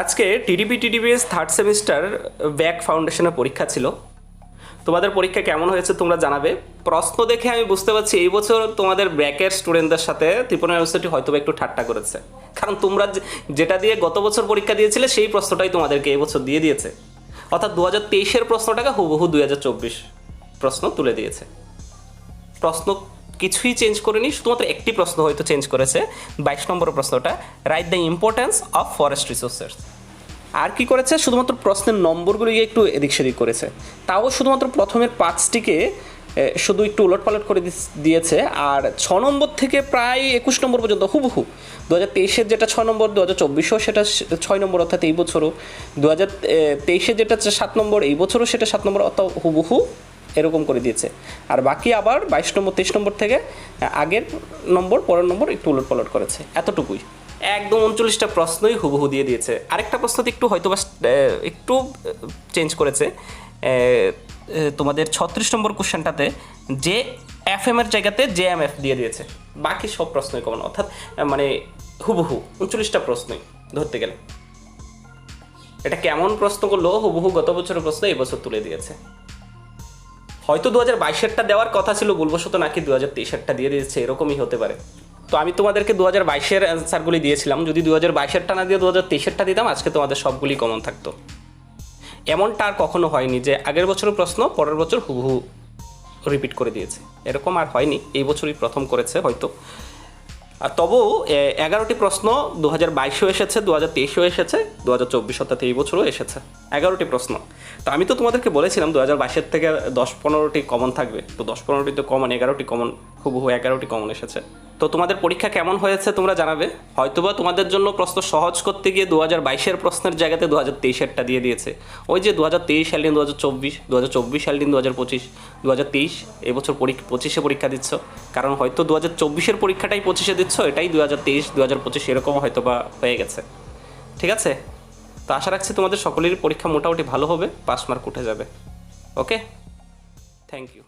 আজকে TDP, TDPS third semester back ফাউন্ডেশনের পরীক্ষা ছিল। তোমাদের পরীক্ষা কেমন হয়েছে তোমরা জানাবে। প্রশ্ন দেখে আমি বুঝতে পারছি এই বছর তোমাদের ব্র্যাকের স্টুডেন্টদের সাথে ত্রিপুরা ইউনিভার্সিটি হয়তো একটু ঠাট্টা করেছে। কারণ তোমরা যেটা দিয়ে গত বছর পরীক্ষা দিয়েছিলে সেই প্রশ্নটাই তোমাদেরকে এই বছর দিয়ে দিয়েছে। অর্থাৎ দু হাজার তেইশের প্রশ্নটাকে হুবহু দুই হাজার চব্বিশ প্রশ্ন তুলে দিয়েছে। প্রশ্ন কিছুই চেঞ্জ করেনি, শুধুমাত্র একটি প্রশ্ন হয়তো চেঞ্জ করেছে, বাইশ নম্বর প্রশ্নটা write the importance of forest resources আর কি করেছে? শুধুমাত্র প্রশ্নের নম্বরগুলো গিয়ে একটু এদিক সেদিক করেছে। তাও শুধুমাত্র প্রথমের পাঁচটিকে শুধু একটু উলটপালট করে দিয়েছে, আর ছ নম্বর থেকে প্রায় একুশ নম্বর পর্যন্ত হুবহু। দু হাজার তেইশের যেটা ছ নম্বর দু হাজার চব্বিশেও সেটা ছয় নম্বর অর্থাৎ এই বছরও। দু হাজার তেইশের যেটা সাত নম্বর, এই বছরও সেটা সাত নম্বর, অর্থাৎ হুবহু এরকম করে দিয়েছে। আর বাকি আবার বাইশ নম্বর, তেইশ নম্বর থেকে আগের নম্বর, পরের নম্বর একটু উলট পালট করেছে। এতটুকুই। একদম উনচল্লিশটা প্রশ্নই হুবহু দিয়ে দিয়েছে। আরেকটা প্রশ্নতে একটু হয়তো বা একটু চেঞ্জ করেছে। তোমাদের ছত্রিশ নম্বর কোশ্চেনটাতে যে এফ এম এর জায়গাতে জে এম এফ দিয়ে দিয়েছে। বাকি সব প্রশ্নই কমন অর্থাৎ মানে হুবহু, উনচল্লিশটা প্রশ্নই ধরতে গেলে। এটা কেমন প্রশ্ন করল? হুবহু গত বছরের প্রশ্ন, এই বছর তুলে দিয়েছে। হয়তো দু হাজার বাইশেরটা দেওয়ার কথা ছিল, ভুলবশত নাকি দু হাজার তেইশেরটা দিয়ে দিয়েছে, এরকমই হতে পারে। তো আমি তোমাদেরকে দু হাজার বাইশের অ্যান্সারগুলি দিয়েছিলাম। যদি দু হাজার বাইশেরটা না দিয়ে দু হাজার তেইশেরটা দিতাম, আজকে তোমাদের সবগুলি কমন থাকতো। এমনটা আর কখনো হয়নি যে আগের বছরের প্রশ্ন পরের বছর হুবহু রিপিট করে দিয়েছে। এরকম আর হয়নি। এই বছরই প্রথম করেছে হয়তো। আর তবুও এগারোটি প্রশ্ন দু হাজার বাইশেও এসেছে দু হাজার তেইশেও এসেছে দু হাজার চব্বিশ অর্থাৎ এই বছরও এসেছে। এগারোটি প্রশ্ন। তো আমি তো তোমাদেরকে বলেছিলাম দু হাজার বাইশের থেকে দশ পনেরোটি কমন থাকবে। তো দশ পনেরোটি তো কমন এগারোটি কমন হুবহু এগারোটি কমন এসেছে। তো তোমাদের পরীক্ষা কেমন হয়েছে তোমরা জানাবে। হয়তোবা তোমাদের জন্য প্রশ্ন সহজ করতে গিয়ে দু হাজার বাইশের প্রশ্নের জায়গাতে দু হাজার তেইশেরটা দিয়ে দিয়েছে। ওই যে দু হাজার তেইশ সাল দিন দু হাজার চব্বিশ দু হাজার চব্বিশ সাল দিন দু হাজার পঁচিশ দু হাজার তেইশ এবছর পরীক্ষা, পঁচিশে পরীক্ষা দিচ্ছ। কারণ হয়তো দু হাজার চব্বিশের পরীক্ষাটাই পঁচিশে দিচ্ছ, এটাই দু হাজার তেইশ দু হাজার পঁচিশ এরকম হয়তো বা হয়ে গেছে। ঠিক আছে? তো আশা রাখছি তোমাদের সকলেরই পরীক্ষা মোটামুটি ভালো হবে পাস মার্ক উঠে যাবে। ওকে? Thank you